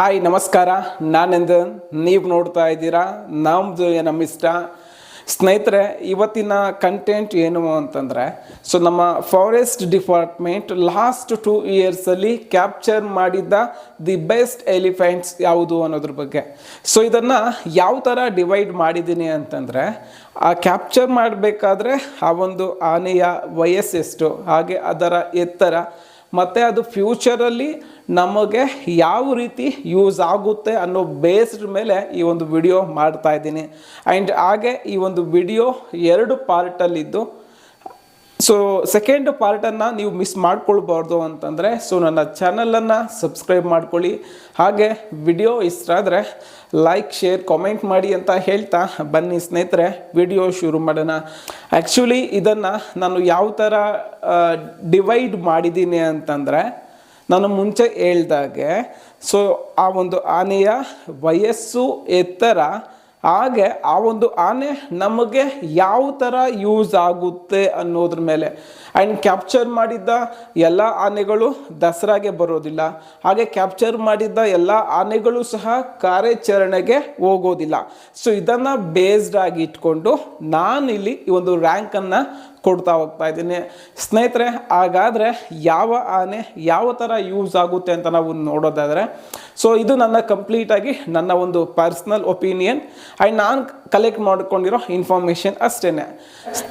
Hi, ನಮಸ್ಕಾರ. ನಾನೆಂದು ನೀವು ನೋಡ್ತಾ ಇದ್ದೀರಾ? ನಮ್ಮದು ನಮ್ಮ ಇಷ್ಟ ಸ್ನೇಹಿತರೆ, ಇವತ್ತಿನ ಕಂಟೆಂಟ್ ಏನು ಅಂತಂದರೆ, ಸೊ ನಮ್ಮ ಫಾರೆಸ್ಟ್ ಡಿಪಾರ್ಟ್ಮೆಂಟ್ ಲಾಸ್ಟ್ ಟೂ ಇಯರ್ಸಲ್ಲಿ ಕ್ಯಾಪ್ಚರ್ ಮಾಡಿದ್ದ ದಿ ಬೆಸ್ಟ್ ಎಲಿಫೆಂಟ್ಸ್ ಯಾವುದು ಅನ್ನೋದ್ರ ಬಗ್ಗೆ. ಸೊ ಇದನ್ನು ಯಾವ ಥರ ಡಿವೈಡ್ ಮಾಡಿದ್ದೀನಿ ಅಂತಂದರೆ, ಆ ಕ್ಯಾಪ್ಚರ್ ಮಾಡಬೇಕಾದ್ರೆ ಆ ಒಂದು ಆನೆಯ ವಯಸ್ಸೆಷ್ಟು, ಹಾಗೆ ಅದರ ಎತ್ತರ ಮತ್ತು ಅದು ಫ್ಯೂಚರಲ್ಲಿ ನಮಗೆ ಯಾವ ರೀತಿ ಯೂಸ್ ಆಗುತ್ತೆ ಅನ್ನೋ ಬೇಸ್ಡ್ ಮೇಲೆ ಈ ಒಂದು ವಿಡಿಯೋ ಮಾಡ್ತಾ ಇದ್ದೀನಿ. ಆ್ಯಂಡ್ ಹಾಗೆ ಈ ಒಂದು ವಿಡಿಯೋ ಎರಡು ಪಾರ್ಟಲ್ಲಿದ್ದು ಸೊ ಸೆಕೆಂಡ್ ಪಾರ್ಟನ್ನು ನೀವು ಮಿಸ್ ಮಾಡ್ಕೊಳ್ಬಾರ್ದು ಅಂತಂದರೆ ಸೊ ನನ್ನ ಚಾನಲನ್ನು ಸಬ್ಸ್ಕ್ರೈಬ್ ಮಾಡ್ಕೊಳ್ಳಿ. ಹಾಗೆ ವಿಡಿಯೋ ಇಷ್ಟ ಆದರೆ ಲೈಕ್ ಶೇರ್ ಕಾಮೆಂಟ್ ಮಾಡಿ ಅಂತ ಹೇಳ್ತಾ ಬನ್ನಿ ಸ್ನೇಹಿತರೆ ವಿಡಿಯೋ ಶುರು ಮಾಡೋಣ. ಆ್ಯಕ್ಚುಲಿ ಇದನ್ನು ನಾನು ಯಾವ ಥರ ಡಿವೈಡ್ ಮಾಡಿದ್ದೀನಿ ಅಂತಂದರೆ, ನಾನು ಮುಂಚೆ ಹೇಳ್ದಾಗೆ ಸೊ ಆ ಒಂದು ಆನೆಯ ವಯಸ್ಸು ಎತ್ತರ ಹಾಗೆ ಆ ಒಂದು ಆನೆ ನಮಗೆ ಯಾವ ಥರ ಯೂಸ್ ಆಗುತ್ತೆ ಅನ್ನೋದ್ರ ಮೇಲೆ ಆ್ಯಂಡ್ ಕ್ಯಾಪ್ಚರ್ ಮಾಡಿದ್ದ ಎಲ್ಲ ಆನೆಗಳು ದಸರಾಗೆ ಬರೋದಿಲ್ಲ. ಹಾಗೆ ಕ್ಯಾಪ್ಚರ್ ಮಾಡಿದ್ದ ಎಲ್ಲ ಆನೆಗಳು ಸಹ ಕಾರ್ಯಾಚರಣೆಗೆ ಹೋಗೋದಿಲ್ಲ. ಸೊ ಇದನ್ನು ಬೇಸ್ಡ್ ಆಗಿ ಇಟ್ಕೊಂಡು ನಾನಿಲ್ಲಿ ಈ ಒಂದು ರ್ಯಾಂಕನ್ನು ಕೊಡ್ತಾ ಹೋಗ್ತಾ ಇದ್ದೀನಿ. ಸ್ನೇಹಿತರೆ, ಹಾಗಾದರೆ ಯಾವ ಆನೆ ಯಾವ ಥರ ಯೂಸ್ ಆಗುತ್ತೆ ಅಂತ ನಾವು ನೋಡೋದಾದರೆ ಸೊ ಇದು ನನ್ನ ಕಂಪ್ಲೀಟಾಗಿ ನನ್ನ ಒಂದು ಪರ್ಸ್ನಲ್ ಒಪಿನಿಯನ್ ಆ್ಯಂಡ್ ನಾನು ಕಲೆಕ್ಟ್ ಮಾಡ್ಕೊಂಡಿರೋ ಇನ್ಫಾರ್ಮೇಷನ್ ಅಷ್ಟೇ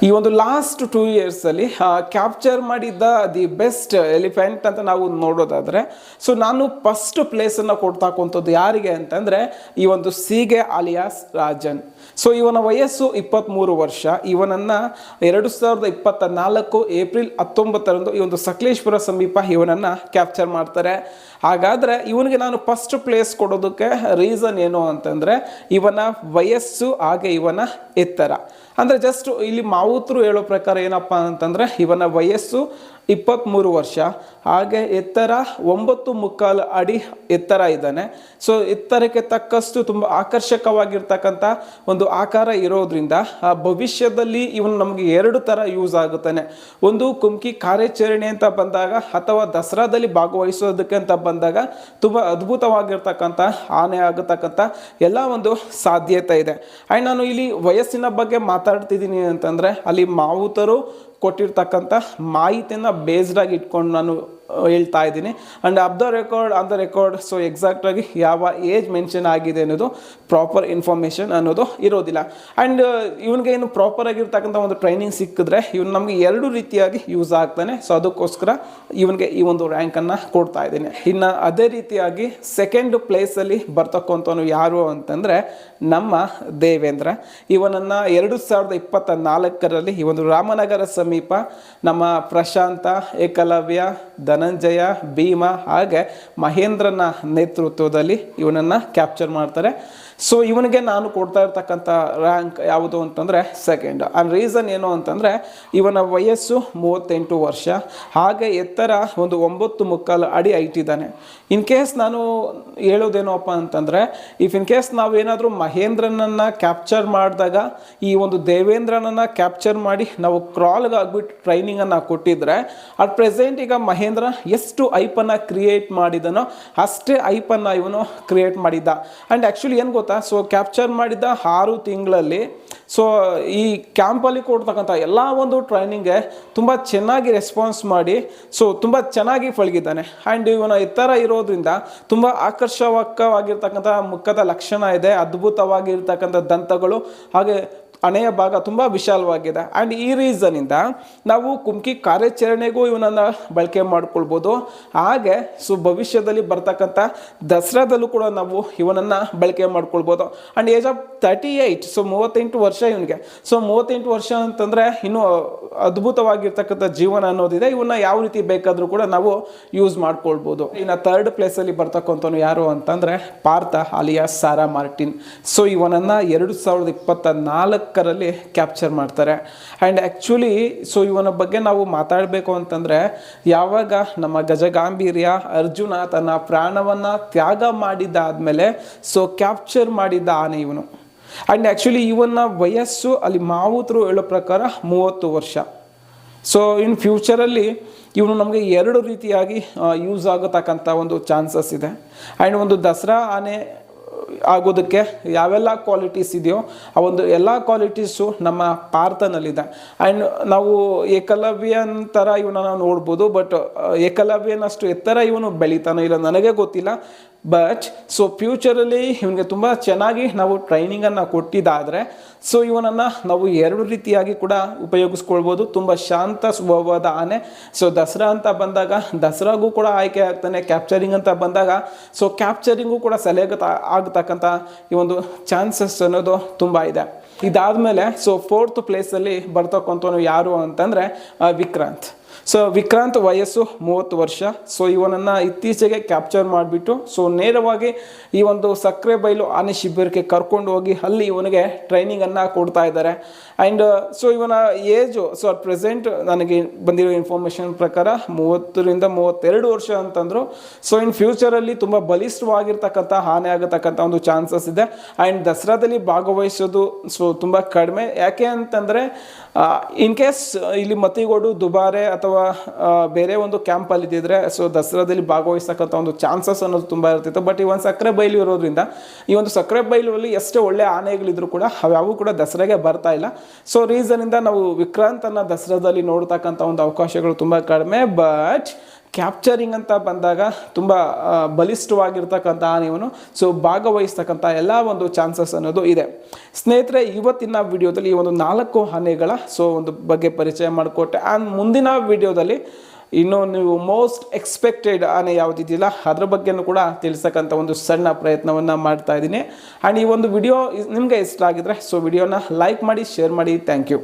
ಈ ಒಂದು ಲಾಸ್ಟ್ ಟೂ ಇಯರ್ಸಲ್ಲಿ ಕ್ಯಾಪ್ಚರ್ ಮಾಡಿದ್ದ ದಿ ಬೆಸ್ಟ್ ಎಲಿಫೆಂಟ್ ಅಂತ ನಾವು ನೋಡೋದಾದರೆ ಸೊ ನಾನು ಫಸ್ಟ್ ಪ್ಲೇಸನ್ನು ಕೊಡ್ತಾಕುವಂಥದ್ದು ಯಾರಿಗೆ ಅಂತಂದರೆ, ಈ ಒಂದು ಸೀಗೆ ಅಲಿಯಾಸ್ ರಾಜನ್. ಸೊ ಇವನ ವಯಸ್ಸು ಇಪ್ಪತ್ತ್ಮೂರು ವರ್ಷ. ಇವನನ್ನು ಎರಡು ಸಾವಿರದ ಇಪ್ಪತ್ತ ನಾಲ್ಕು ಏಪ್ರಿಲ್ ಹತ್ತೊಂಬತ್ತರಂದು ಈ ಒಂದು ಸಕಲೇಶ್ವರ ಸಮೀಪ ಇವನನ್ನು ಕ್ಯಾಪ್ಚರ್ ಮಾಡ್ತಾರೆ. ಹಾಗಾದರೆ ಇವನಿಗೆ ನಾನು ಫಸ್ಟ್ ಪ್ಲೇಸ್ ಕೊಡೋದಕ್ಕೆ ರೀಸನ್ ಏನು ಅಂತಂದರೆ, ಇವನ ವಯಸ್ಸು ಹಾಗೆ ಇವನ ಎತ್ತರ. ಅಂದರೆ ಜಸ್ಟ್ ಇಲ್ಲಿ ಮಾವುತರು ಹೇಳೋ ಪ್ರಕಾರ ಏನಪ್ಪ ಅಂತಂದರೆ ಇವನ ವಯಸ್ಸು ಇಪ್ಪತ್ತ್ಮೂರು ವರ್ಷ. ಹಾಗೆ ಎತ್ತರ ಒಂಬತ್ತು ಮುಕ್ಕಾಲು ಅಡಿ ಎತ್ತರ ಇದ್ದಾನೆ. ಸೊ ಎತ್ತರಕ್ಕೆ ತಕ್ಕಷ್ಟು ತುಂಬ ಆಕರ್ಷಕವಾಗಿರ್ತಕ್ಕಂಥ ಒಂದು ಆಕಾರ ಇರೋದ್ರಿಂದ, ಆ ಭವಿಷ್ಯದಲ್ಲಿ ಇವನು ನಮಗೆ ಎರಡು ಥರ ಯೂಸ್ ಆಗುತ್ತಾನೆ. ಒಂದು ಕುಮ್ಕಿ ಕಾರ್ಯಾಚರಣೆ ಅಂತ ಬಂದಾಗ ಅಥವಾ ದಸರಾದಲ್ಲಿ ಭಾಗವಹಿಸೋದಕ್ಕೆ ಅಂತ ಬಂದಾಗ ತುಂಬ ಅದ್ಭುತವಾಗಿರ್ತಕ್ಕಂಥ, ಆನೆ ಆಗತಕ್ಕಂಥ ಎಲ್ಲ ಒಂದು ಸಾಧ್ಯತೆ ಇದೆ. ಆ್ಯಂಡ್ ನಾನು ಇಲ್ಲಿ ವಯಸ್ಸಿನ ಬಗ್ಗೆ ಮಾತಾಡ್ತಿದ್ದೀನಿ ಅಂತಂದರೆ, ಅಲ್ಲಿ ಮಾವುತರು ಕೊಟ್ಟಿರ್ತಕ್ಕಂಥ ಮಾಹಿತಿಯನ್ನು ಬೇಸ್ಡಾಗಿ ಇಟ್ಕೊಂಡು ನಾನು ಹೇಳ್ತಾ ಇದ್ದೀನಿ. And off the record on the record so ಎಕ್ಸಾಕ್ಟಾಗಿ ಯಾವ ಏಜ್ ಮೆನ್ಷನ್ ಆಗಿದೆ ಅನ್ನೋದು ಪ್ರಾಪರ್ ಇನ್ಫಾರ್ಮೇಷನ್ ಅನ್ನೋದು ಇರೋದಿಲ್ಲ. ಆ್ಯಂಡ್ ಇವನಿಗೆ ಏನು ಪ್ರಾಪರ್ ಆಗಿರ್ತಕ್ಕಂಥ ಒಂದು ಟ್ರೈನಿಂಗ್ ಸಿಕ್ಕಿದ್ರೆ ಇವನು ನಮಗೆ ಎರಡು ರೀತಿಯಾಗಿ ಯೂಸ್ ಆಗ್ತಾನೆ. ಸೊ ಅದಕ್ಕೋಸ್ಕರ ಇವನಿಗೆ ಈ ಒಂದು ರ್ಯಾಂಕನ್ನು ಕೊಡ್ತಾ ಇದ್ದೀನಿ. ಇನ್ನು ಅದೇ ರೀತಿಯಾಗಿ ಸೆಕೆಂಡ್ ಪ್ಲೇಸಲ್ಲಿ ಬರ್ತಕ್ಕಂಥವನು ಯಾರು ಅಂತಂದರೆ ನಮ್ಮ ದೇವೇಂದ್ರ. ಇವನನ್ನು ಎರಡು ಸಾವಿರದ ಇಪ್ಪತ್ತ ನಾಲ್ಕರಲ್ಲಿ ಈ ಒಂದು ರಾಮನಗರ ಸಮೀಪ ನಮ್ಮ ಪ್ರಶಾಂತ, ಏಕಲವ್ಯ ಧನಂಜಯ ಭೀಮ ಹಾಗೆ ಮಹೇಂದ್ರನ ನೇತೃತ್ವದಲ್ಲಿ ಇವನನ್ನು ಕ್ಯಾಪ್ಚರ್ ಮಾಡ್ತಾರೆ. ಸೊ ಇವನಿಗೆ ನಾನು ಕೊಡ್ತಾ ಇರ್ತಕ್ಕಂಥ ರ್ಯಾಂಕ್ ಯಾವುದು ಅಂತಂದರೆ ಸೆಕೆಂಡ್ ಆ್ಯಂಡ್ ರೀಸನ್ ಏನು ಅಂತಂದರೆ, ಇವನ ವಯಸ್ಸು ಮೂವತ್ತೆಂಟು ವರ್ಷ. ಹಾಗೆ ಎತ್ತರ ಒಂದು ಒಂಬತ್ತು ಮುಕ್ಕಾಲು ಅಡಿ ಐಟಿದ್ದಾನೆ ಇನ್ ಕೇಸ್ ನಾನು ಹೇಳೋದೇನೋಪ್ಪ ಅಂತಂದರೆ ಇಫ್ ಇನ್ ಕೇಸ್ ನಾವೇನಾದರೂ ಮಹೇಂದ್ರನನ್ನು ಕ್ಯಾಪ್ಚರ್ ಮಾಡಿದಾಗ, ಈ ಒಂದು ದೇವೇಂದ್ರನನ್ನು ಕ್ಯಾಪ್ಚರ್ ಮಾಡಿ ನಾವು ಕ್ರಾಲ್ಗೆ ಆಗ್ಬಿಟ್ಟು ಟ್ರೈನಿಂಗನ್ನು ಕೊಟ್ಟಿದ್ರೆ ಅಟ್ ಪ್ರೆಸೆಂಟ್ ಈಗ ಮಹೇಂದ್ರ ಎಷ್ಟು ಐಪನ್ನು ಕ್ರಿಯೇಟ್ ಮಾಡಿದನೋ ಅಷ್ಟೇ ಐಪನ್ನು ಇವನು ಕ್ರಿಯೇಟ್ ಮಾಡಿದ್ದ. ಆ್ಯಂಡ್ ಆ್ಯಕ್ಚುಲಿ ಏನು ಗೊತ್ತಾ? ಸೊ ಕ್ಯಾಪ್ಚರ್ ಮಾಡಿದ್ದ ಆರು ತಿಂಗಳಲ್ಲಿ. ಸೊ ಈ ಕ್ಯಾಂಪಲ್ಲಿ ಕೊಡ್ತಕ್ಕಂಥ ಎಲ್ಲ ಒಂದು ಟ್ರೈನಿಂಗ್ಗೆ ತುಂಬ ಚೆನ್ನಾಗಿ ರೆಸ್ಪಾನ್ಸ್ ಮಾಡಿ ಸೊ ತುಂಬ ಚೆನ್ನಾಗಿ ಫಳಗಿದ್ದಾನೆ ಆ್ಯಂಡ್ ಇವನ ಎತ್ತರ ಇರೋದ್ರಿಂದ ತುಂಬ ಆಕರ್ಷಕವಾಗಿರ್ತಕ್ಕಂಥ ಮುಖದ ಲಕ್ಷಣ ಇದೆ, ಅದ್ಭುತವಾಗಿರ್ತಕ್ಕಂಥ ದಂತಗಳು, ಹಾಗೆ ಹಣೆಯ ಭಾಗ ತುಂಬ ವಿಶಾಲವಾಗಿದೆ. ಆ್ಯಂಡ್ ಈ ರೀಸನಿಂದ ನಾವು ಕುಮ್ಕಿ ಕಾರ್ಯಾಚರಣೆಗೂ ಇವನನ್ನು ಬಳಕೆ ಮಾಡ್ಕೊಳ್ಬೋದು. ಹಾಗೆ ಸೊ ಭವಿಷ್ಯದಲ್ಲಿ ಬರ್ತಕ್ಕಂಥ ದಸರಾದಲ್ಲೂ ಕೂಡ ನಾವು ಇವನನ್ನು ಬಳಕೆ ಮಾಡ್ಕೊಳ್ಬೋದು. And age of thirty eight so ಮೂವತ್ತೆಂಟು ವರ್ಷ ಇವನಿಗೆ. ಸೊ ಮೂವತ್ತೆಂಟು ವರ್ಷ ಅಂತಂದರೆ ಇನ್ನೂ ಅದ್ಭುತವಾಗಿರ್ತಕ್ಕಂಥ ಜೀವನ ಅನ್ನೋದಿದೆ. ಇವನ್ನ ಯಾವ ರೀತಿ ಬೇಕಾದರೂ ಕೂಡ ನಾವು ಯೂಸ್ ಮಾಡ್ಕೊಳ್ಬೋದು. ಇನ್ನು ಥರ್ಡ್ ಪ್ಲೇಸಲ್ಲಿ ಬರ್ತಕ್ಕಂಥವ್ನು ಯಾರು ಅಂತಂದರೆ Partha alias Sara Martin. So ಇವನನ್ನು ಎರಡು ಸಾವಿರದ ಇಪ್ಪತ್ತ ನಾಲ್ಕರಲ್ಲಿ ಕ್ಯಾಪ್ಚರ್ ಮಾಡ್ತಾರೆ. ಆ್ಯಂಡ್ ಆ್ಯಕ್ಚುಲಿ ಸೊ ಇವನ ಬಗ್ಗೆ ನಾವು ಮಾತಾಡಬೇಕು ಅಂತಂದರೆ, ಯಾವಾಗ ನಮ್ಮ ಗಜಗಾಂಭೀರ್ಯ ಅರ್ಜುನ ತನ್ನ ಪ್ರಾಣವನ್ನು ತ್ಯಾಗ ಮಾಡಿದ್ದಾದಮೇಲೆ ಸೊ ಕ್ಯಾಪ್ಚರ್ ಮಾಡಿದ್ದ ಆನೆ ಇವನು. ಆ್ಯಂಡ್ ಆ್ಯಕ್ಚುಲಿ ಇವನ ವಯಸ್ಸು, ಅಲ್ಲಿ ಮಾವುತರು ಹೇಳೋ ಪ್ರಕಾರ ಮೂವತ್ತು ವರ್ಷ. ಸೊ ಇನ್ ಫ್ಯೂಚರಲ್ಲಿ ಇವನು ನಮಗೆ ಎರಡು ರೀತಿಯಾಗಿ ಯೂಸ್ ಆಗತಕ್ಕಂಥ ಒಂದು ಚಾನ್ಸಸ್ ಇದೆ. ಆ್ಯಂಡ್ ಒಂದು ದಸರಾ ಆನೆ ಆಗೋದಕ್ಕೆ ಯಾವೆಲ್ಲ ಕ್ವಾಲಿಟೀಸ್ ಇದೆಯೋ ಆ ಒಂದು ಎಲ್ಲ ಕ್ವಾಲಿಟೀಸು ನಮ್ಮ ಪಾರ್ಥನಲ್ಲಿದೆ. ಆ್ಯಂಡ್ ನಾವು ಏಕಲವ್ಯನ ಥರ ಇವನ ನಾವು ನೋಡ್ಬೋದು ಬಟ್ ಏಕಲವ್ಯನಷ್ಟು ಎತ್ತರ ಇವನು ಬೆಳಿತಾನೋ ಇಲ್ಲ ನನಗೆ ಗೊತ್ತಿಲ್ಲ. ಬಟ್ ಸೊ ಫ್ಯೂಚರಲ್ಲಿ ಇವನಿಗೆ ತುಂಬ ಚೆನ್ನಾಗಿ ನಾವು ಟ್ರೈನಿಂಗನ್ನು ಕೊಟ್ಟಿದ್ದಾದರೆ ಸೊ ಇವನನ್ನು ನಾವು ಎರಡು ರೀತಿಯಾಗಿ ಕೂಡ ಉಪಯೋಗಿಸ್ಕೊಳ್ಬೋದು. ತುಂಬ ಶಾಂತ ಸ್ವಭಾವದ ಆನೆ. ಸೊ ದಸರಾ ಅಂತ ಬಂದಾಗ, ದಸರಾಗೂ ಕೂಡ ಆಯ್ಕೆ ಆಗ್ತಾನೆ ಕ್ಯಾಪ್ಚರಿಂಗ್ ಅಂತ ಬಂದಾಗ. ಸೊ ಕ್ಯಾಪ್ಚರಿಂಗೂ ಕೂಡ ಸೆಲೆಗ ಆಗತಕ್ಕಂಥ ಈ ಒಂದು ಚಾನ್ಸಸ್ ಅನ್ನೋದು ತುಂಬ ಇದೆ. ಇದಾದಮೇಲೆ ಸೊ ಫೋರ್ತ್ ಪ್ಲೇಸಲ್ಲಿ ಬರ್ತಕ್ಕಂಥವನು ಯಾರು ಅಂತಂದರೆ ವಿಕ್ರಾಂತ್. ಸೊ ವಿಕ್ರಾಂತ್ ವಯಸ್ಸು ಮೂವತ್ತು ವರ್ಷ. ಸೊ ಇವನನ್ನು ಇತ್ತೀಚೆಗೆ ಕ್ಯಾಪ್ಚರ್ ಮಾಡಿಬಿಟ್ಟು ಸೊ ನೇರವಾಗಿ ಈ ಒಂದು ಸಕ್ಕರೆ ಬೈಲು ಆನೆ ಶಿಬಿರಕ್ಕೆ ಕರ್ಕೊಂಡು ಹೋಗಿ ಅಲ್ಲಿ ಇವನಿಗೆ ಟ್ರೈನಿಂಗನ್ನು ಕೊಡ್ತಾ ಇದ್ದಾರೆ. ಆ್ಯಂಡ್ ಸೊ ಇವನ ಏಜು ಸೊ ಅಟ್ ಪ್ರೆಸೆಂಟ್ ನನಗೆ ಬಂದಿರೋ ಇನ್ಫಾರ್ಮೇಷನ್ ಪ್ರಕಾರ ಮೂವತ್ತರಿಂದ ಮೂವತ್ತೆರಡು ವರ್ಷ ಅಂತಂದರು. ಸೊ ಇನ್ ಫ್ಯೂಚರಲ್ಲಿ ತುಂಬ ಬಲಿಷ್ಠವಾಗಿರ್ತಕ್ಕಂಥ ಹಾನಿ ಆಗತಕ್ಕಂಥ ಒಂದು ಚಾನ್ಸಸ್ ಇದೆ. ಆ್ಯಂಡ್ ದಸರಾದಲ್ಲಿ ಭಾಗವಹಿಸೋದು ಸೊ ತುಂಬ ಕಡಿಮೆ. ಯಾಕೆ ಅಂತಂದರೆ ಇನ್ ಕೇಸ್ ಇಲ್ಲಿ ಮತಿಗೋಡು ದುಬಾರೆ ಅಥವಾ ಬೇರೆ ಒಂದು ಕ್ಯಾಂಪಲ್ಲಿ ಇದ್ದಿದ್ರೆ ಸೊ ದಸರಾದಲ್ಲಿ ಭಾಗವಹಿಸ್ತಕ್ಕಂಥ ಒಂದು ಚಾನ್ಸಸ್ ಅನ್ನೋದು ತುಂಬ ಇರ್ತಿತ್ತು ಬಟ್ ಈ ಒಂದು ಸಕ್ಕರೆ ಬೈಲು ಇರೋದ್ರಿಂದ, ಈ ಒಂದು ಸಕ್ಕರೆ ಬೈಲುವಲ್ಲಿ ಎಷ್ಟೇ ಒಳ್ಳೆ ಆನೆಗಳಿದ್ರು ಕೂಡ ಅವ್ಯಾವು ಕೂಡ ದಸರಾಗೆ ಬರ್ತಾ ಇಲ್ಲ. ಸೊ ರೀಸನಿಂದ ನಾವು ವಿಕ್ರಾಂತನ ದಸರಾದಲ್ಲಿ ನೋಡ್ತಕ್ಕಂಥ ಒಂದು ಅವಕಾಶಗಳು ತುಂಬ ಕಡಿಮೆ. ಬಟ್ ಕ್ಯಾಪ್ಚರಿಂಗ್ ಅಂತ ಬಂದಾಗ ತುಂಬ ಬಲಿಷ್ಠವಾಗಿರ್ತಕ್ಕಂಥ ಆನೆಯವನು ಸೊ ಭಾಗವಹಿಸ್ತಕ್ಕಂಥ ಎಲ್ಲ ಒಂದು ಚಾನ್ಸಸ್ ಅನ್ನೋದು ಇದೆ. ಸ್ನೇಹಿತರೆ, ಇವತ್ತಿನ ವಿಡಿಯೋದಲ್ಲಿ ಈ ಒಂದು ನಾಲ್ಕು ಆನೆಗಳ ಸೊ ಒಂದು ಬಗ್ಗೆ ಪರಿಚಯ ಮಾಡಿಕೊಟ್ಟೆ. ಆ್ಯಂಡ್ ಮುಂದಿನ ವಿಡಿಯೋದಲ್ಲಿ ಇನ್ನು ನೀವು ಮೋಸ್ಟ್ ಎಕ್ಸ್ಪೆಕ್ಟೆಡ್ ಆನೆ ಯಾವುದಿದೆಯಲ್ಲ ಅದ್ರ ಬಗ್ಗೆನೂ ಕೂಡ ತಿಳಿಸಕ್ಕಂಥ ಒಂದು ಸಣ್ಣ ಪ್ರಯತ್ನವನ್ನು ಮಾಡ್ತಾ ಇದ್ದೀನಿ. ಆ್ಯಂಡ್ ಈ ಒಂದು ವಿಡಿಯೋ ನಿಮಗೆ ಇಷ್ಟ ಆಗಿದ್ರೆ ಸೊ ವಿಡಿಯೋನ ಲೈಕ್ ಮಾಡಿ ಶೇರ್ ಮಾಡಿ. Thank you